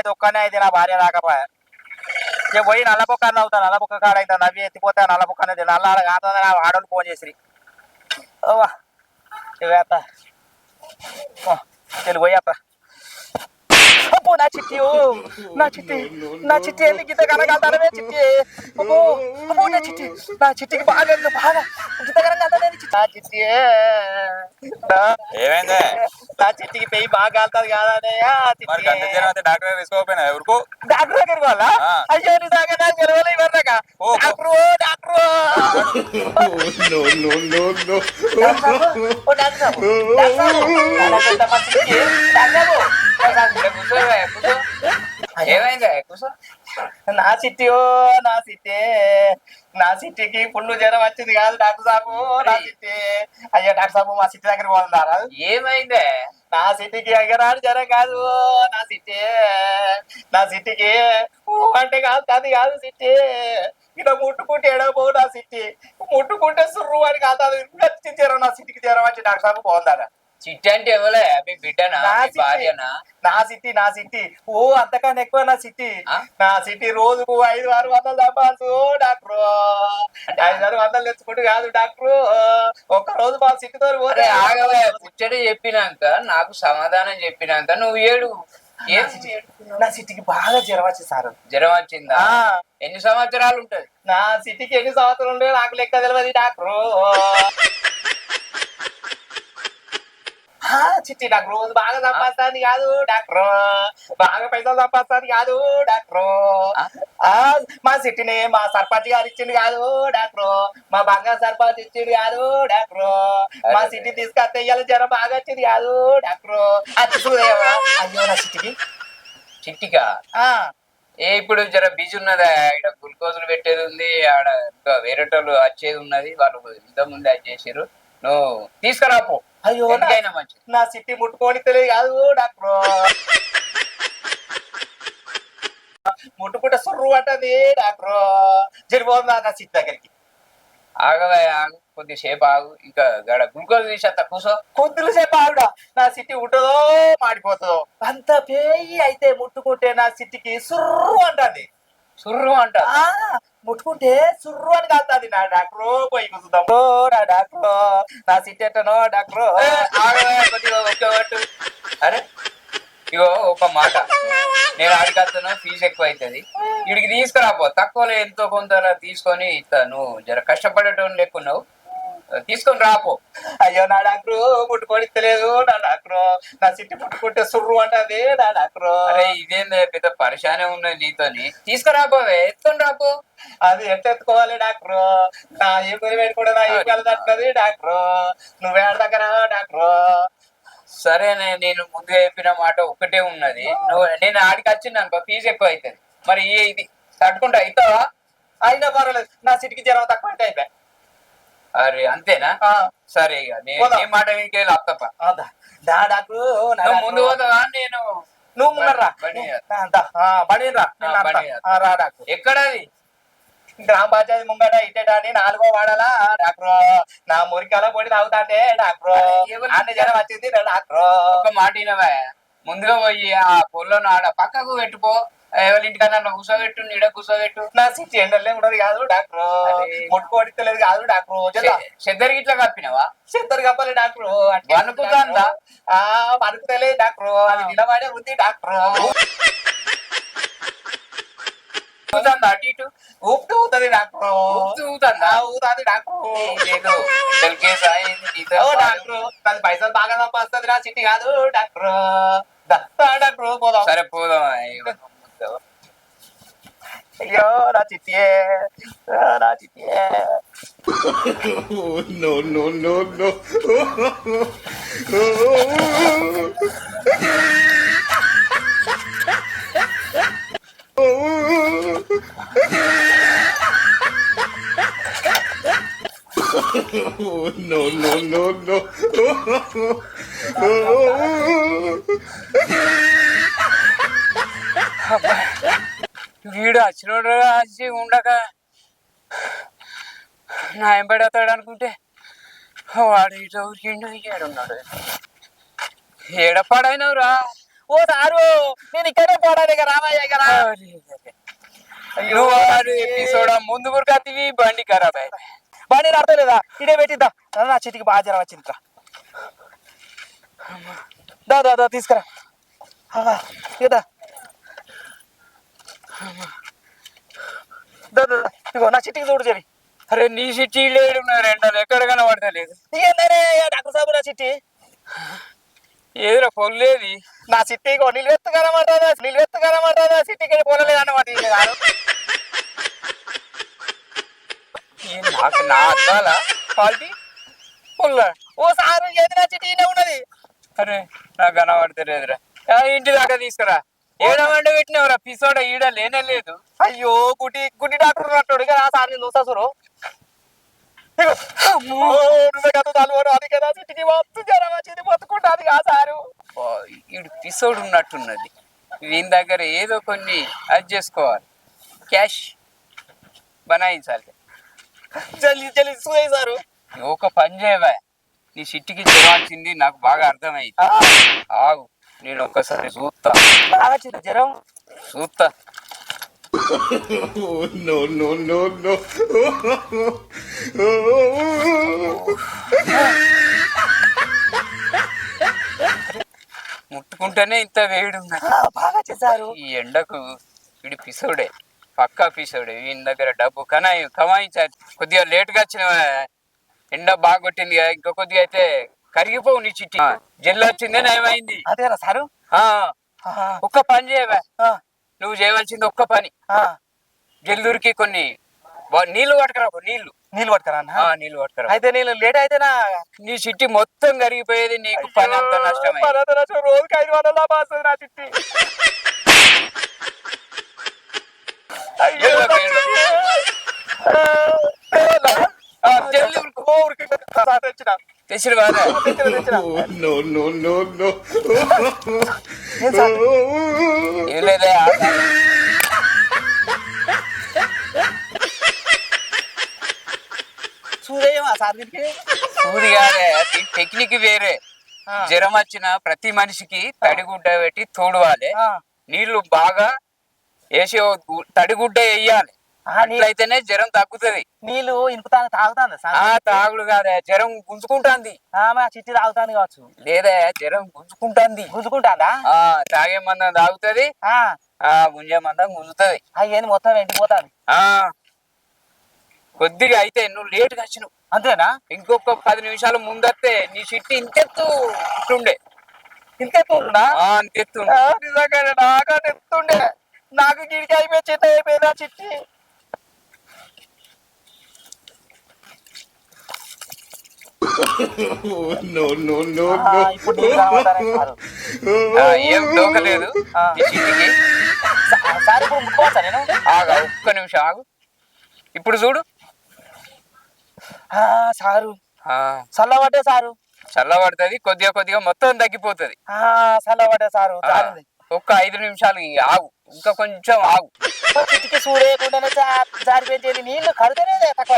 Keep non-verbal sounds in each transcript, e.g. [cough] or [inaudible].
అయితే ఒక్కనే అయితే నా భార్య రాకపోయా నేను పోయి నల్ల బొక్క అన్న అవుతా నల్ల కాడ అయితే నవ్వి ఎత్తిపోతా నల్లబొక్క అనేది నల్ల కాదని నా ఆడోళ్ళు ఫోన్ చేసిరి. ఓవా ఇవేత వెళ్ళి పోయి అత్త అబ్బో నా చిట్టి ఓ నా చిట్టి నా చిట్టి ఎందుకు గిట్ట కనగలుగుతానమే చిట్టి అబ్బో అబ్బో నా చిట్టి నా చిట్టికి బాగా బాగా గిట్ట కనగలుగుతానే చిట్టి నా చిట్టి నా- ఏమైందే నా చిట్టికి పెయి బాగా కాలుతుంది కాదన్నయ్యా మరి గంట జ్వరం అయితే డాక్టర్ తీసుకోకపోయినా ఎవరికో డాక్టర్ దగ్గరికి వాళ్ళ ఆ. అయ్యో నీ దాకా నాకు తెలియదు ఇవన్నాక ఓ, ఓ. Doctor doctor no, no, no, no. ఓ డాక్టర్ సాబు. డాక్టర్ సాబు. డాక్టర్ ఏమైందే? కూర్చో నా సిట్టి ఓ నా సిట్టి నా సిట్టికి ఫుల్ జ్వరం వచ్చింది కాదు డాక్టర్ సాబు నా సిట్టి అయ్యో డాక్టర్ సాబు మా సిట్టి దగ్గరికి పోతున్నారా? ఏమైందే? నా సిట్టికి అయ్యరాడు జ్వరం కాదు. నా సిట్టి నా సిట్టికి అంటే కాదు అది కాదు సిట్టి ఇలా ముట్టుకుంటే ఎడబో నా సిట్టి ముట్టుకుంటే సుర్రు అని కాదు వచ్చి జ్వరం నా సిట్టికి జ్వరం వచ్చి డాక్టర్ సాబు పోందారా చిట్టి అంటే ఎవలే? మీ బిడ్డనా? మీ. భార్యనా? నా సిట్టి నా సిట్టి. ఓ అంతకన్నా ఎక్కువ నా సిట్టి? నా సిట్టి రోజుకు ఐదు ఆరు వందలు సంపాదించు డాక్టర్. ఐదు ఆరు వందలు తెచ్చుకుంటూ కాదు డాక్టర్. ఒక్క రోజు మా సిట్టితో అరే పోతే ఆగవే ముచ్చట చెప్పినాక నాకు సమాధానం చెప్పినాక నువ్వు ఏడు. ఏం నా సిట్టికి బాగా జ్వరం వచ్చి సార్. జ్వరం వచ్చిందా? ఎన్ని సంవత్సరాలు ఉంటది? నా సిటీకి ఎన్ని సంవత్సరాలు ఉండే నాకు లెక్క తెలియదు డాక్టర్. చిట్టి నాకు రోజు బాగా సంపాదిస్తాను కాదు డాక్టర్. బాగా పైసలు సంపాదిస్తాను కాదు డాక్టర్. ఆ, మా సిట్టిని మా సర్పంచ్ గారు ఇచ్చిండు కాదు డాక్టర్. మా బంగారు సర్పంచ్ ఇచ్చిండు కాదు డాక్టర్. మా సిటీ తీసుకొస్తే ఇవాళ జ్వరం బాగా వచ్చింది కాదు డాక్టర్. అది అయ్యో నా సిటీకి చిట్టిగా ఏ ఇప్పుడు జర బిజీ ఉన్నదా? ఇక్కడ గ్లూకోజులు పెట్టేది ఉంది ఆడ వేరేటోళ్ళు వచ్చేది ఉన్నది వాళ్ళు ఇంత ముందే అది చేసిర్రు. నువ్వు తీసుకురాపో అయ్యో నా- సిట్టి ముట్టుకొని తెలియదు కాదు డాక్టర్. ముట్టుకుంటే సుర్రు అంటది డాక్టర్. జరిపోతుందా నా సిట్టి దగ్గరికి. ఆగవే ఆగు కొద్దిసేపు ఆగు. ఇంకా గడ గ్లూకోజ్ తీసేస్తా కూసో. కొద్దులు సేపు ఆవిడ నా సిట్టి ఉంటుందో మాడిపోతుందో. అంత పేయి అయితే ముట్టుకుంటే నా సిట్టికి సుర్రు అంటది. సుర్రు అంట ముట్టుకుంటే సుర్రు అని కాదు నా డాక్టర్ పోయి కూర్చుందాం నా డాక్టర్ నా సిట్టి ఎట్టనో డాక్టర్. అరే. ఇగో ఒక మాట. నేను అడిగేస్తాను ఫీజు ఎక్కువ అవుతుంది వీడికి తీసుకురాపో. తక్కువలో ఎంతో కొంత తీసుకొని ఇస్తా నువ్వు జర కష్టపడేటోని లేకున్నావు తీసుకొని రాపో. అయ్యో నా డాక్టర్ ముట్టుకొని తెలియదు నా డాక్టర్ నా సిట్టి ముట్టుకుంటే సుర్రు అంటది నా డాక్టర్ అరే ఇదేంది పెద్ద పరిశానే ఉన్నది నీతోని. తీసుకురాపోవే ఎత్తుకొని రాపో. అది ఎంత ఎత్తుకోవాలి డాక్టర్? నా ఏమి పెట్టుకుంటే నా ఏం కలదట్లేదు డాక్టర్. నువ్వే దగ్గర డాక్టర్. సరేనే నేను ముందుగా చెప్పిన మాట ఒకటే ఉన్నది. నువ్వు నేను ఆడికి వచ్చింది అనుకో ఫీజు ఎక్కువ అవుతుంది మరి ఇది తట్టుకుంటా అవుతావా అయినా పర్వాలేదు. నా సిటికి జ్వరం తక్కువ అంటే అయిపోయా. అరే అంతేనా? సరే ఇక నేను మాట ఇంకేళ్ళు అత్తప్ప ఆ, దా. దా డాక్టర్ నా నువ్వు డాక్టర్. ముందు పోతావా? నేను నువ్వు ముందర రా బండి మీద. ఆ, దా. ఆ, బండి రా. నేను ఆ, నడుస్తా. బండి మీద. ఆ, రా డాక్టర్ ఎక్కడది? గ్రామ పంచాయతీ ముంగట ఇట్టేటాని నాలుగో వాడాలా. డాక్టర్ నా మురికాల పొడి తాగుతాంటే డాక్టర్ అన్ని జ్వరం వచ్చింది డాక్టర్ ఒక మాట వినవా? ముందుగా పోయి ఆ పొలను ఆడ పక్కకు పెట్టుకో ఎవరి ఇంటికన్నా కూర్చోబెట్టు నీడ కూర్చోబెట్టు నా సిటీ ఎండలే ఉండదు కాదు డాక్టర్. అరే. ముట్టుకోడితలేదు కాదు డాక్టర్. చెద్దరికి ఇట్లా కప్పినవా? చెత్తరు కప్పాలి డాక్టర్. వణుకుతాందా? ఆ వణుకుతలే డాక్టర్. అది నిలబడే ఉంది డాక్టర్. అటు ఇటు? ఊపుతూ ఊతుంది డాక్టర్? ఆ, ఊగుతుంది డాక్టర్. లేదు డాక్టర్ పైసలు బాగా సంపాదిస్తుంది నా సిటీ కాదు డాక్టర్. డాక్టర్ పోదాం. సరే పోదాం. dela. You're not it yet. You're not it yet. oh, no, no, no, no. oh. oh. oh no no no no oh. [laughs] వీడు వచ్చినోడు వచ్చి ఉండక. నా ఎంబడి వస్తాడు అనుకుంటే వాడు ఇటు ఊరికిండు ఏడున్నాడు ఏడపాడైనవురా ఓ సారు నేను ఇక్కడే ఇక రామయ్య రా. నువ్వు వాడు ఎపిసోడ్ ముందు గురికత్తివి బండి ఖరాబ్ అయ్యి బండి నడతలేదా ఇడే పెట్టిద్దా? నా చిటికి బాగా జ్వరం వచ్చింది రా. దా దా దా తీసుకురా. ఆ, ఇక దా. దా, దా, దా. ఇగో నా చిటికి చూడు చెవి అరే నీ సిటీ లేడు రెండలు ఎక్కడ కనబడతలేదు? డాక్టర్ సాబు నా చిట్టి. ఏదిరా పొల్లేది? నా చిట్టి ఇగో నిలువెత్తగలమంటారా నిలువెత్తగలమంటారా చిట్టికి పోలేదు అన్నమాట ఈయన గారు. ఈ నాకు నా అద్దాల? క్వాలిటీ పుల్ల? ఓ సారు ఏది నా చిట్టి? ఉన్నది. అరే నాకు కనబడతలేదురా. ఇంటి దాకా తీసుకురా. ఏడమంటే పెట్టినవరా పిసోడ ఈడ లేనే లేదు. అయ్యో గుడి గుడి డాక్టర్ ఇక నా సార్ నేను చూస్తా చూడు. ఇగో. ఓ, నువ్వే కదా తలవాడు అది కదా చిట్టికి మొత్తం జ్వరం వచ్చింది మొత్తుకుంటాది కా సారు. ఓ, ఈడు పిసోడు ఉన్నట్టున్నది. వీని దగ్గర ఏదో కొన్ని అది చేసుకోవాలి. క్యాష్ బనాయించాలి. జల్లి జల్లి సారు. ఒక పని చేయవా? నీ సిట్టికి జ్వరాల్సింది నాకు బాగా అర్థమైంది. ఆగు. నేను ఒక్కసారి చూస్తా వచ్చింది జ్వరం. చూస్తా no, no, no, no. ముట్టుకుంటేనే ఇంత వేడి బాగా సారు ఈ ఎండకు వీడి పిసోడే పక్కా పిసోడే. వీని దగ్గర డబ్బు కనాయి కమాయించాలి కొద్దిగా లేటుగా వచ్చిన ఎండ బాగా కొట్టింది ఇంకా కొద్దిగా అయితే కరిగిపోవు నీ చిట్టి. జల్లు వచ్చిందే నయమైంది. అదేనా సారు? ఒక్క పని చేయవా. నువ్వు చేయవలసింది ఒక్క పని. జల్లూరికి కొన్ని నీళ్ళు పట్టుకురా నీళ్ళు. నీళ్ళు పట్టుకరా నీళ్ళు పట్టుకురా అయితే నేను లేట్ అయితేనా నీ చిట్టి మొత్తం కరిగిపోయేది నీకు పని అంత నష్టం. రోజుకి ఐదు వందల లాభం వస్తుంది నా చిట్టి. అయ్యో, తెచ్చిన. బాగా. ఏం సార్? ఏం లేదా చూడేయమా సార్ దీనికి సూది కాదే ఈ టెక్నిక్ వేరే. జ్వరం వచ్చిన ప్రతి మనిషికి తడిగుడ్డ పెట్టి తోడవాలి. నీళ్ళు బాగా వేసి తడిగుడ్డ వేయాలి అట్లయితేనే జ్వరం తగ్గుతుంది. నీళ్ళు ఇంపుతాను తాగుతాను తాగుడు కాదే జ్వరం గుంజుకుంటాంది. చిట్టి తాగుతాను కావచ్చు. లేదా జ్వరం గుంజుకుంటాంది. గుంజుకుంటాందా? ఆ తాగే మందం తాగుతుంది గుంజే మందం గుంజుతుంది. అయ్యేది మొత్తం ఎండిపోతాను ఆ. కొద్దిగా అయితే నువ్వు లేటుగా వచ్చినావు. అంతేనా? ఇంకొక పది నిమిషాలు ముందత్తే నీ చిట్టి ఇంతెత్తు ఉంటుండే. ఎత్తుండే నాకు గిడికి అయిపోయి చిన్న అయిపోయిందా చిట్టి no, no, no, ఆ, [laughs] ఇప్పుడు నీళ్ళు సారు. [laughs] ఆ, ఏం డోకలేదు సార్ ఇప్పుడు ముట్టుకోవచ్చా నేను. ఆగా ఒక్క నిమిషం ఆగు. ఇప్పుడు చూడు. ఆ, సారు. ఆ. చల్లబడ్డే సారు. చల్లబడుతుంది కొద్దిగా కొద్దిగా మొత్తం తగ్గిపోతుంది. ఆ, చల్లబడ్డే సారు. ఒక్క ఐదు నిమిషాలు ఆగు. ఇంకా కొంచెం ఆగు. ఓ చిట్టికి సూడేయకుండానే జారిపోయింది నీళ్ళు కడితేనే తక్కువ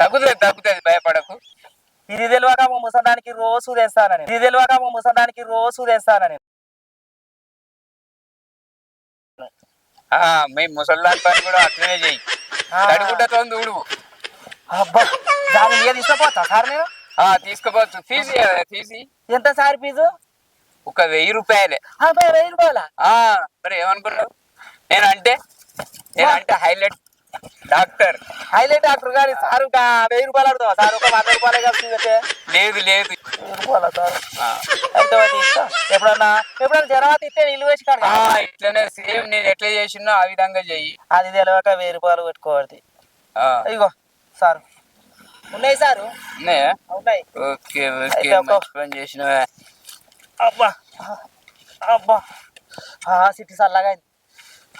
తగ్గుతుంది తగ్గుతుంది భయపడకు. ఇది తెలియక మా ముసలానికి రోజు తెస్తానని. ఇది తెలియక మా ముసలానికి రోజు తెస్తానని. ఆ మేము ముసల్దాన్ పని కూడా అట్లనే చెయ్యి. తడిగుడ్డతో దూడు అబ్బా దాని మీద తీసుకుపోతా సార్ నేను? తీసుకుపోవచ్చు. Fee fee. ఎంత సార్ ఫీజు? ఒక వెయ్యి రూపాయలే. వెయ్యి రూపాయల? మరి ఏమనుకున్నావు? నేనంటే నేనంటే హైలైట్. డాక్టర్. హైలైట్ డాక్టర్ గారి సార్ ఇంకా వెయ్యి రూపాయలు అడుగుతావా? సార్ ఒక వంద రూపాయలే కదా అయితే. లేదు లేదు. వెయ్యి రూపాయల సార్? ఒకటి ఇస్తా. ఎప్పుడన్నా ఎప్పుడన్నా జ్వరం ఇస్తే నీళ్ళు వేసి ఆ, ఇట్లనే సేమ్ నేను ఎట్లా చేసినో ఆ విధంగా చెయ్యి. అది తెలియక వెయ్యి రూపాయలు పెట్టుకోవద్దు. ఇగో సార్. ఉన్నాయి సారు? ఉన్నాయా? ఉన్నాయి. ఓకే ఓకే ఒక- మంచి పని చేసినవా. అబ్బా అబ్బా. అయింది.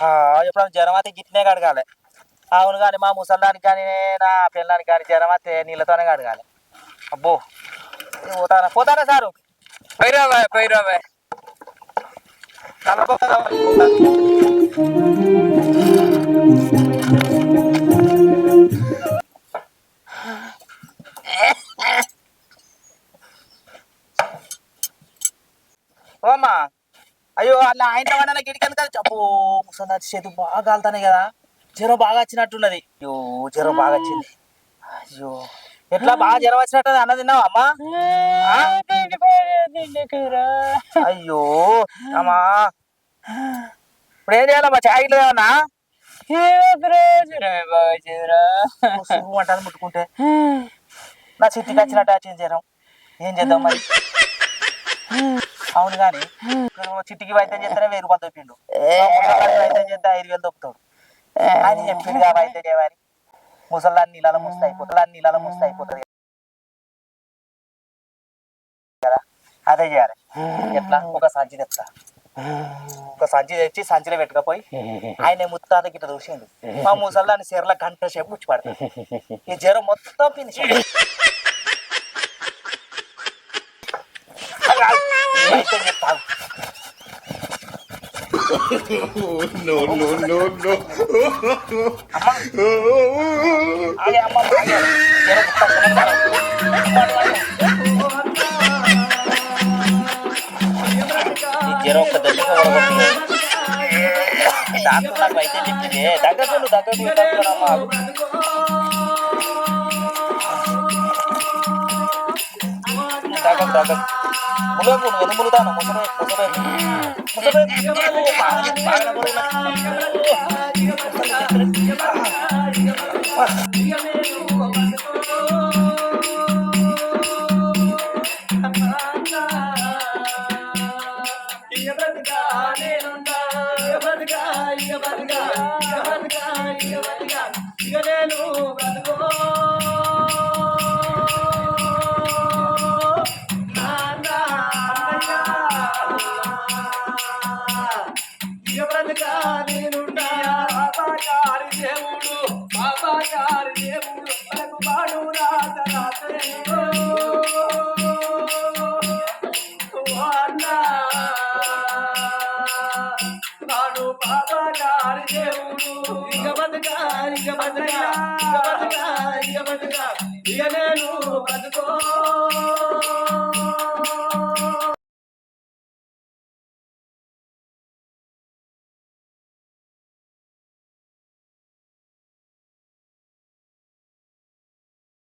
ఆ, ఎప్పుడన్నా జ్వరం అయితే గిట్నే కడగాలి. అవును కానీ మా ముసల్దానికి కానీ నా పిల్లానికి కానీ జ్వరం వస్తే నీళ్ళతోనే కడగాలి అబ్బో. పోతానా? పోతానా సారు? పోయిరావా పోయిరావా. తలపోతానా? ఓ అమ్మా. అయ్యో అలా ఆయన వాడిన కదా. అబ్బో ముసలి చేతు బాగా కాలుతాయి కదా. జ్వరం బాగా వచ్చినట్టున్నది అయ్యో జ్వరం బాగా వచ్చింది అయ్యో. ఎట్లా బాగా జ్వరం వచ్చినట్టు అన్న తిన్నావా అమ్మా? అయ్యో అమ్మా. ఇప్పుడు ఏం చేయాలమ్మా చాయ్ ఏమన్నా అంటాను ముట్టుకుంటే. నా చిట్టికి వచ్చినట్టు వచ్చింది జ్వరం. ఏం చేద్దాం మరి? అవును కానీ చిట్టికి వైద్యం చేస్తేనే వెయ్యి రూపాయలు దొప్పిండు వైద్యం చేస్తే ఐదు వేలు దొప్పుతాడు చెప్పిండు కదా వైద్యం చేయమని ముసలాన్ని నీళ్ళలో ముస్తే అయిపోతుంది. నీళ్ళలో ముస్తే అయిపోతుంది కదా. అదే చేయాలి. ఎట్లా? ఒక సంచి తెస్తా. ఒక సంచి తెచ్చి సంచిలో పెట్టుకపోయి ఆయన ముత్తాత గిట్ట చూసిండు. మా ముసల్లాన్ని చీరల గంట సేపు ముచ్చి పడతాయి ఈ జ్వరం మొత్తం ఫినిష్ [laughs] చెప్తాను [laughs] no, no, no, no. ఆగే అమ్మ ఆగే. జ్వరం మొత్తం ఈ జ్వరం ఒక్క దెబ్బకి వడగొట్టింది. డాక్టర్ నాకు వైద్యం చెప్పింది దగ్గర దగ్గర దగ్గర దగ్గర ములుగు నువ్వు ములుగుతాను ముసలి ముసలి ముసలి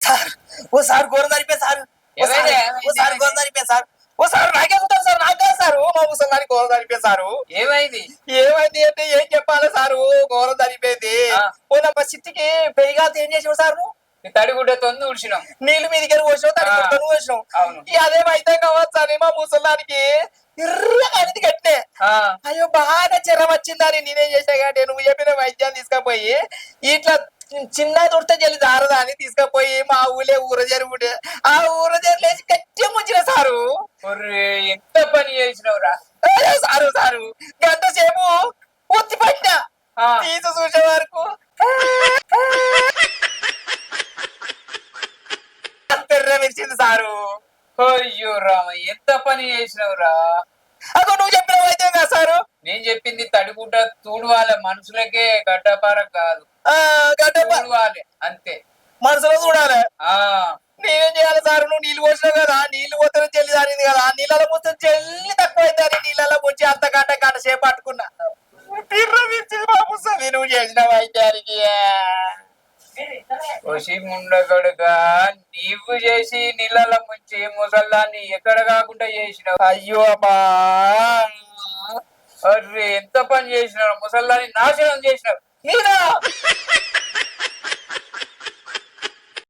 బాగా ఓ సార్ గోరం సరిపోయి సార్ ఓ సార్ ఏమైంది? ఓ సార్ గోరం సరిపోయి సార్ ఓ సార్ నాకే చూస్తారు సార్ నాకే సార్? ఓ మా ముసలానికి గోరం సరిపోయి సారు. ఏమైంది? ఏమైంది అంటే ఏం చెప్పాలి సారు? గోరం సరిపోయింది ఆ. ఓ నా సిట్టికి పెరిగాలి ఏం చేసావు సార్ నువ్వు? తడిగుడ్డతో ఊడ్చినాం. నీళ్ళు మీదికి పోసినావు తడి ఆ. కొట్టుకొని పోసినావు. అవును. అదేమైతే కావచ్చు అని మా ముసలానికి. ఇర్రగా అనేది కట్టే అయ్యో బాగా జ్వరం వచ్చిందని నేనేం చేసా కాబట్టి నువ్వు చెప్పిన వైద్యాన్ని తీసుకుపోయి ఇట్లా చిన్న దుడితే జల్లి జారదా అని తీసుకుపోయి మా ఊళ్ళే ఊర జరుగుంటే ఆ ఊర లేచి గట్టి ముంచిన సారు. ఎంత పని చేసినావురా? సారు సారు గంట సేపు ఒత్తి పట్టినా. తీసి చూసే వరకు. తెర్ర మిర్చింది సారు. అయ్యో రామ ఎంత పని చేసినావురా? అగో నువ్వు చెప్పిన వైద్యం కదా సారు. నేను చెప్పింది తడిగుడ్డ తూడువాలే మనుషులకే గడ్డపార కాదు. ఆ, గడ్డ ప- తూడువాలే అంతే. మనసులో చూడాలి. ఆ. నేనేం చేయాలి సార్? నువ్వు నీళ్ళు పోసినావు కదా నీళ్ళు పోతే చెల్లి సారింది కదా. నీళ్ళలో పోతే చెల్లి తక్కువ అవుతుంది నీళ్ళలో పోసి అంత గంట గంట సేపు పట్టుకున్నా. బాబు నువ్వు చేసిన వైద్యానికి. ఒసి నీవు చేసి నీళ్ళలో ముంచి ముసల్లాన్ని ఎక్కడ కాకుండా చేసినావు? అయ్యో అబ్బా! అర్రే ఎంత పని చేసినావు? ముసల్లాన్ని నాశనం చేసినావు.